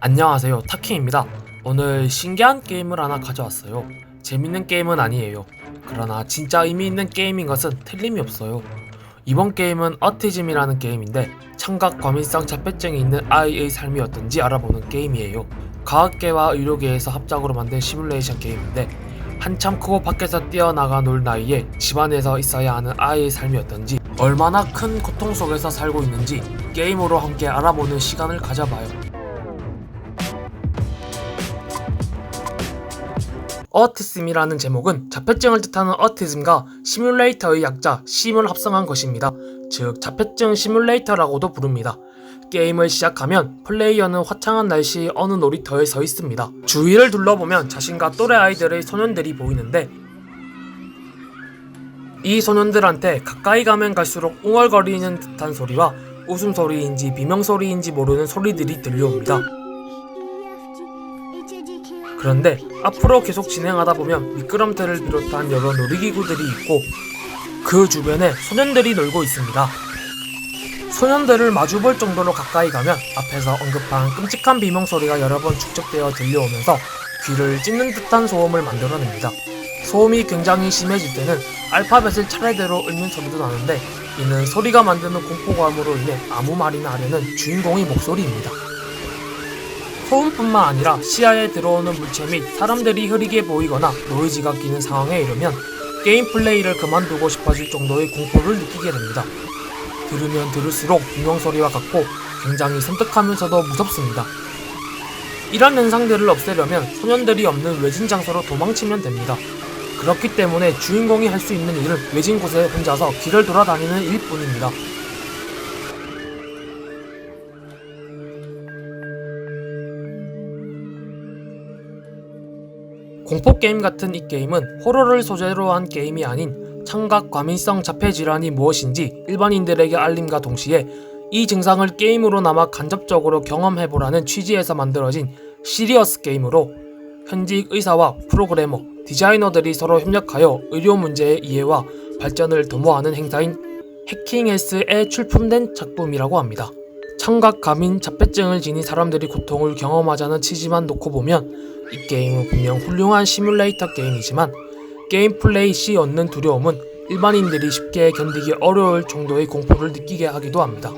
안녕하세요 타키입니다. 오늘 신기한 게임을 하나 가져왔어요. 재밌는 게임은 아니에요. 그러나 진짜 의미 있는 게임인 것은 틀림이 없어요. 이번 게임은 어티즘이라는 게임인데 청각 과민성 자폐증이 있는 아이의 삶이 어떤지 알아보는 게임이에요. 과학계와 의료계에서 합작으로 만든 시뮬레이션 게임인데 한참 크고 밖에서 뛰어나가 놀 나이에 집안에서 있어야 하는 아이의 삶이 어떤지 얼마나 큰 고통 속에서 살고 있는지 게임으로 함께 알아보는 시간을 가져봐요 어티즘이라는 제목은 자폐증을 뜻하는 어티즘과 시뮬레이터의 약자 심을 합성한 것입니다. 즉 자폐증 시뮬레이터라고도 부릅니다. 게임을 시작하면 플레이어는 화창한 날씨 어느 놀이터에 서 있습니다. 주위를 둘러보면 자신과 또래 아이들의 소년들이 보이는데 이 소년들한테 가까이 가면 갈수록 웅얼거리는 듯한 소리와 웃음소리인지 비명소리인지 모르는 소리들이 들려옵니다. 그런데 앞으로 계속 진행하다 보면 미끄럼틀을 비롯한 여러 놀이기구들이 있고 그 주변에 소년들이 놀고 있습니다. 소년들을 마주볼 정도로 가까이 가면 앞에서 언급한 끔찍한 비명 소리가 여러 번 축적되어 들려오면서 귀를 찢는 듯한 소음을 만들어냅니다. 소음이 굉장히 심해질 때는 알파벳을 차례대로 읽는 소리도 나는데 이는 소리가 만드는 공포감으로 인해 아무 말이나 하려는 주인공의 목소리입니다. 소음뿐만 아니라 시야에 들어오는 물체 및 사람들이 흐리게 보이거나 노이즈가 끼는 상황에 이르면 게임 플레이를 그만두고 싶어질 정도의 공포를 느끼게 됩니다. 들으면 들을수록 비명소리와 같고 굉장히 섬뜩하면서도 무섭습니다. 이런 현상들을 없애려면 소년들이 없는 외진 장소로 도망치면 됩니다. 그렇기 때문에 주인공이 할 수 있는 일은 외진 곳에 혼자서 길을 돌아다니는 일뿐입니다. 공포 게임 같은 이 게임은 호러를 소재로 한 게임이 아닌 청각 과민성 자폐 질환이 무엇인지 일반인들에게 알림과 동시에 이 증상을 게임으로나마 간접적으로 경험해보라는 취지에서 만들어진 시리어스 게임으로 현직 의사와 프로그래머, 디자이너들이 서로 협력하여 의료 문제의 이해와 발전을 도모하는 행사인 해킹헬스에 출품된 작품이라고 합니다. 청각 과민 자폐증을 지닌 사람들이 고통을 경험하자는 취지만 놓고 보면 이 게임은 분명 훌륭한 시뮬레이터 게임이지만 게임 플레이 시 얻는 두려움은 일반인들이 쉽게 견디기 어려울 정도의 공포를 느끼게 하기도 합니다.